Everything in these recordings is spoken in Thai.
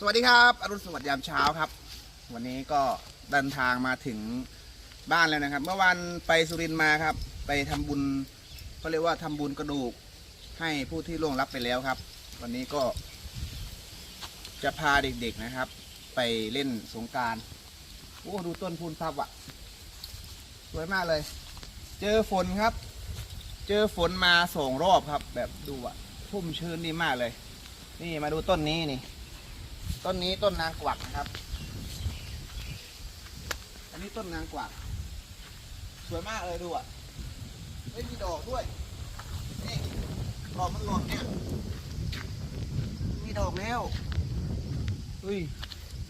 สวัสดีครับอรุณสวัสดิ์ยามเช้าครับ วันนี้ก็เดินทางมาถึงบ้านแล้วนะครับ เมื่อวันไปสุรินทร์มาครับ ไปทำบุญเขาเรียกว่าทำบุญกระดูกให้ผู้ที่ล่วงลับไปแล้วครับ วันนี้ก็จะพาเด็กๆนะครับ ไปเล่นสงกรารโอ้ดูต้นพูนทับอะสวยมากเลย เจอฝนครับ เจอฝนมาสองรอบครับ แบบดูอะ พุ่มชื้นดีมากเลย นี่มาดูต้นนี้นี่ ต้นนี้ต้นนางกวักนะครับ อันนี้ต้นนางกวัก สวยมากเลยดูอะไม่มีดอกด้วย นี่ดอกมันหล่นเนี่ย มีดอกแล้วเฮ้ย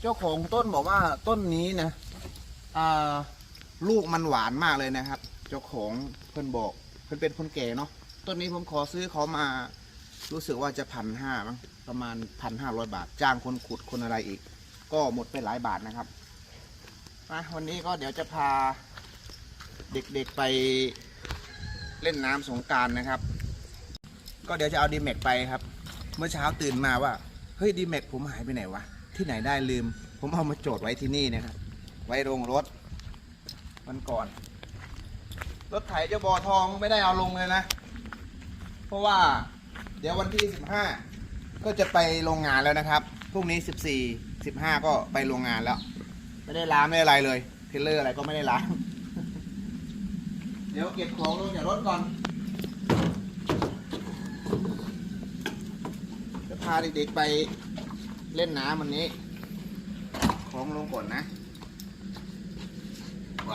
เจ้าของต้นบอกว่าต้นนี้นะ อ่า ลูกมันหวานมากเลยนะครับ เจ้าของเพิ่อนบอก เพิ่อนเป็นคนแก่เนาะ ต้นนี้ผมขอซื้อเขามา รู้สึกว่าจะพันห้ามั้งประมาณพันห้าร้อยบาท จ้างคนขุดคนอะไรอีก ก็หมดไปหลายบาทนะครับมาวันนี้ก็เดี๋ยวจะพาเด็กๆไปเล่นน้ำสงการนะครับ ก็เดี๋ยวจะเอาดีแม็กไปครับ เมื่อเช้าตื่นมาว่า เฮ้ยดีแม็กผมหายไปไหนวะ ที่ไหนได้ลืม ผมเอามาโจทย์ไว้ที่นี่นะครับ ไว้โรงรถวันก่อน รถไถเจ้าบอทองไม่ได้เอาลงเลยนะ เพราะว่า เดี๋ยววันที่ 15 ก็จะไปโรงงานแล้วนะครับ พรุ่งนี้ 14 15 ก็ไปโรงงานแล้ว ไม่ได้ล้างไม่ได้อะไรเลยเทเลอร์อะไรก็ไม่ได้ล้าง เดี๋ยวเก็บของลงจากรถก่อน จะพาเด็กๆไปเล่นน้ำวันนี้ ของลงก่อนนะไป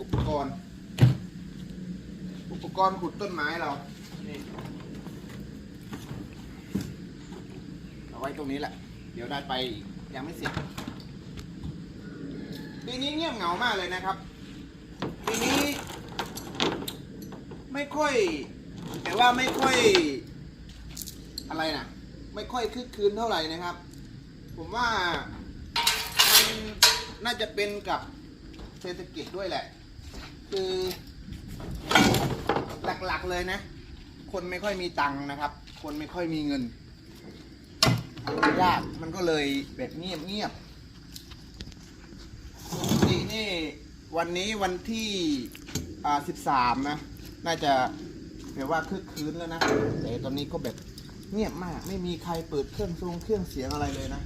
อุปกรณ์ ปกรณ์ขุดต้นไม้เรานี่เอาไว้ตรงนี้แหละ เดี๋ยวได้ไปอีกยังไม่เสร็จปีนี้เงียบเหงามากเลยนะครับปีนี้ ไม่ค่อย แต่ว่าไม่ค่อย อะไรนะไม่ค่อยคึกคืนเท่าไหร่นะครับ ผมว่ามันน่าจะเป็นกับเศรษฐกิจด้วยแหละ คือ หลักๆเลยนะ คนไม่ค่อยมีตังค์นะครับ คนไม่ค่อยมีเงินยากมันก็เลยแบบเงียบเงียบๆนี่นี่วันนี้วันที่อ่าสิบสามนะ น่าจะแบบว่าคึกคืนแล้วนะ แต่ตอนนี้ก็แบบเงียบมาก ไม่มีใครเปิดเครื่องทรงเครื่องเสียงอะไรเลยนะ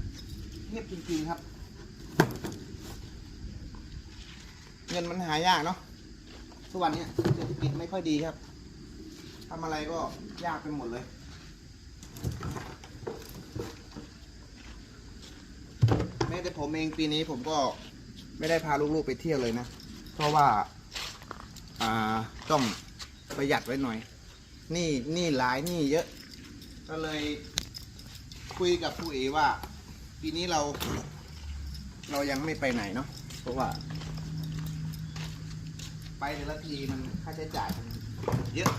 เงียบจริงๆครับ เงินมันหายากเนาะ ทุกวันนี้เศรษฐกิจไม่ค่อยดีครับทำอะไรก็ยากไปหมดเลย แม้แต่ผมเองปีนี้ผมก็ไม่ได้พาลูกๆไปเที่ยวเลยนะ เพราะว่าอ่าต้องประหยัดไว้หน่อยนี่นี่หลายนี่เยอะ ก็เลยคุยกับผู้เอว่า ปีนี้เรา เรายังไม่ไปไหนเนาะเพราะว่า ไปแต่ละทีมันค่าใช้จ่ายมันเยอะ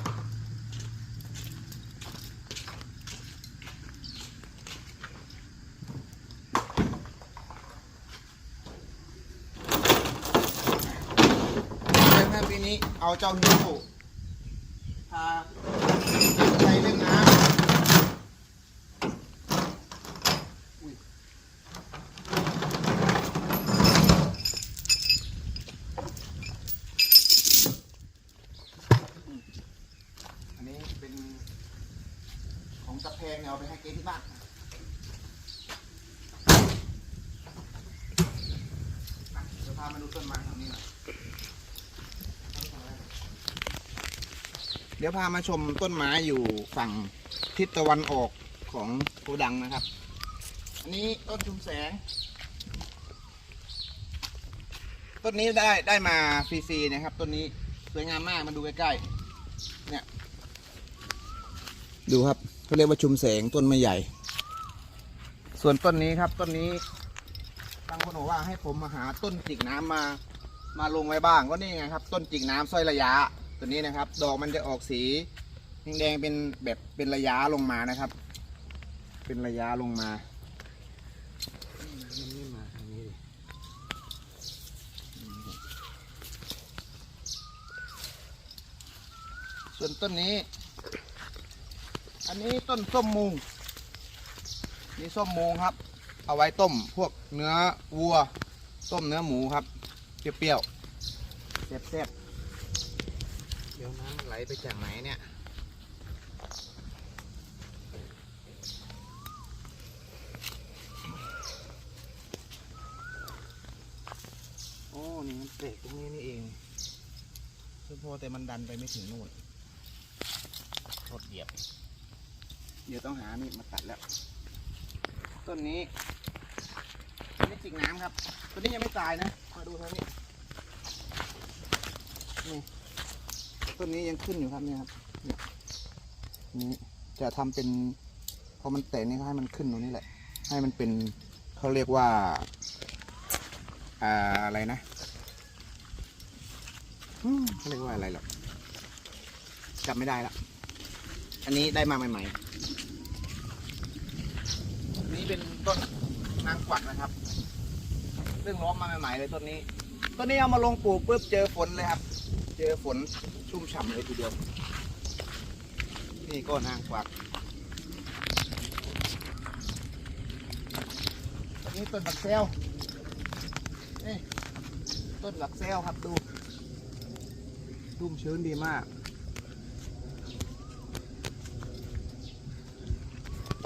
เรื่องปีนี้เอาเจ้าฮิโร่พาไปเล่นน้ำอุ๊ยอันนี้เป็นของตะแพ เนี่ยเอาไปให้เกที่บ้านเดี๋ยวพามาดูต้นไม้ทางนี้หน่อยเดี๋ยวพามาชมต้นไม้อยู่ฝั่งทิศตะวันออกของโกดังนะครับ อันนี้ต้นชุมแสง ต้นนี้ได้ได้มาฟรีๆนะครับ ต้นนี้สวยงามมากมาดูใกล้ๆ เนี่ย ดูครับ เขาเรียกว่าชุมแสงต้นไม่ใหญ่ ส่วนต้นนี้ครับต้นนี้บางคนบอกว่าให้ผมมาหาต้นจิกน้ำมามาลงไว้บ้างก็นี่ไงครับ ต้นจิกน้ำสร้อยระยะตัวนี้นะครับ ดอกมันจะออกสีแดงเป็นแบบเป็นระยะลงมานะครับ เป็นระยะลงมาส่วนต้นนี้ อันนี้ต้นส้มมุงนี่ส้มโมงครับ เอาไว้ต้มพวกเนื้อวัว ต้มเนื้อหมูครับ เปรี้ยวๆแซ่บๆเดี๋ยวน้ำไหลไปจากไหนเนี่ยโอ้นี่มันเตะตรงนี้นี่เองคือพอแต่มันดันไปไม่ถึงนู่นรถเหยียบ เดี๋ยวต้องหานี่มาตัดแล้ว ต้นนี้ต้นนี้จิกน้ำครับต้นนี้ยังไม่ตายนะมาดูทางนี้นี่ต้นนี้ยังขึ้นอยู่ครับเนี่ยครับนี่จะทำเป็นพอมันแตกนี่ก็ให้มันขึ้นตรงนี้แหละ ให้มันเป็นเขาเรียกว่าอ่าอะไรนะเขาเรียกว่าอะไรหรอกจำไม่ได้ละอันนี้ได้มาใหม่ ๆ นี่เป็นต้นนางกวักนะครับ เรื่องล้อมมาใหม่ๆเลยต้นนี้ ต้นนี้เอามาลงปลูกปุ๊บเจอฝนเลยครับ เจอฝนชุ่มฉ่ำเลยทีเดียว นี่ก็นางกวักอันนี้ต้นบักเซลนี่ต้นบักเซลครับดูชุ่มชื้นดีมาก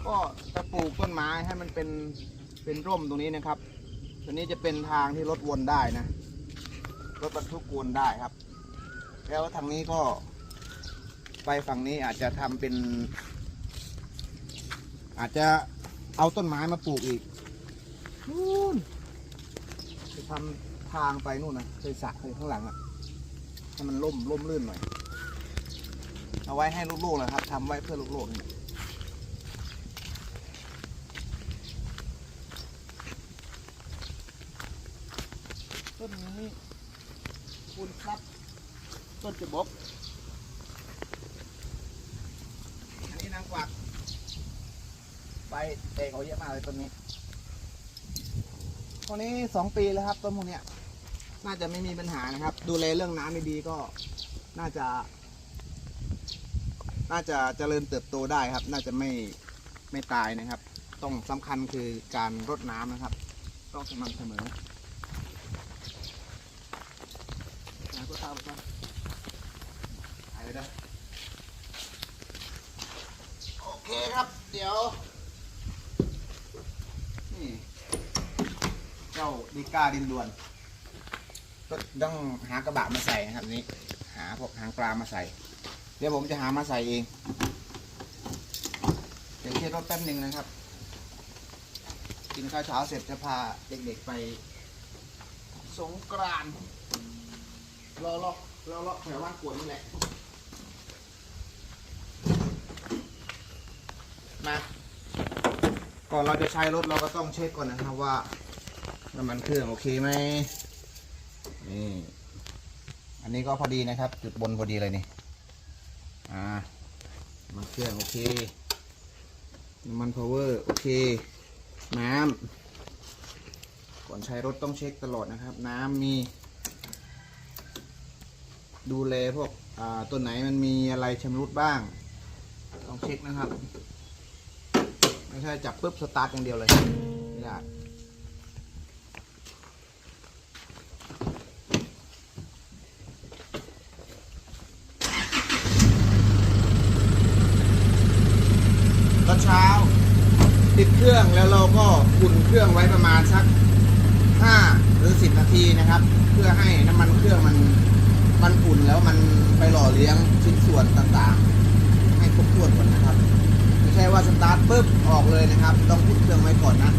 ก็ ปลูกต้นไม้ให้มันเป็นเป็นร่มตรงนี้นะครับตัวนี้จะเป็นทางที่รถวนได้นะ รถบรรทุกวนได้ครับ แล้วทางนี้ก็ ไปฝั่งนี้อาจจะทำเป็น อาจจะเอาต้นไม้มาปลูกอีกนู่นจะทำทางไปนู่นนะเคยสระเคยข้างหลังอะให้มันล่มล่มลื่นหน่อย เอาไว้ให้ลูกๆนะครับทำไว้เพื่อลูกๆนี่ ต้ นี้คุณครับต้นจะบกอันนี้นางกวักใบเตะเขาเยอะมากเลยต้นนี้ต้นนี้สองปีแล้วครับต้นพวกเนี้ย น่าจะไม่มีปัญหานะครับ ดูแลเรื่องน้ำดีๆก็น่าจะ น่าจะเจริญเติบโตได้ครับ น่าจะไม่ไม่ตายนะครับ ต้องสำคัญคือการรดน้ำนะครับ ต้องสม่ำเสมอ หาตัวตามก่อนหายไปได้โอเครับ เดี๋ยว นี่ เจ้าดิก้าดินด่วน ก็ต้องหากระบะมาใส่นะครับนี้ หาพวกหางปลามาใส่ เดี๋ยวผมจะหามาใส่เอง เดี๋ยวเช็ดรถแป๊บหนึ่งนะครับ กินข้าวเช้าเสร็จจะพาเด็กๆไป สงกรานต์รอรอรอรอแถวบ้านกวนนี่แหละ มาก่อนเราจะใช้รถเราก็ต้องเช็คก่อนนะครับว่าน้ำมันเครื่องโอเคไหมนี่อันนี้ก็พอดีนะครับ จุดบนพอดีเลยนี่อ่ามันเครื่องโอเคน้ำมันพาวเวอร์โอเค น้ำก่อนใช้รถต้องเช็คตลอดนะครับ น้ำมี ดูแลพวกอ่าตัวไหนมันมีอะไรชำรุดบ้าง ต้องเช็คนะครับ ไม่ใช่จับปุ๊บสตาร์ทอย่างเดียวเลยไม่ได้ตอนเช้าติดเครื่องแล้วเราก็อุ่นเครื่องไว้ประมาณสัก 5 หรือ 10 นาทีนะครับ เพื่อให้น้ำมันเครื่องมันมันอุ่นแล้วมันไปหล่อเลี้ยงชิ้นส่วนต่างๆ นะครับ ต้องพิดเครื่องไว้ก่อนนะ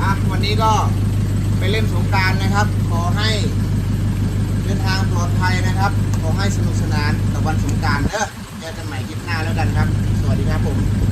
อะวันนี้ก็ไปเล่นสงการนะครับ ขอให้เดินทางปลอดภัยนะครับ ขอให้สนุกสนานกับวันสงการเนอะเจอกันใหม่คลิปหน้าแล้วกันครับ สวัสดีครับผม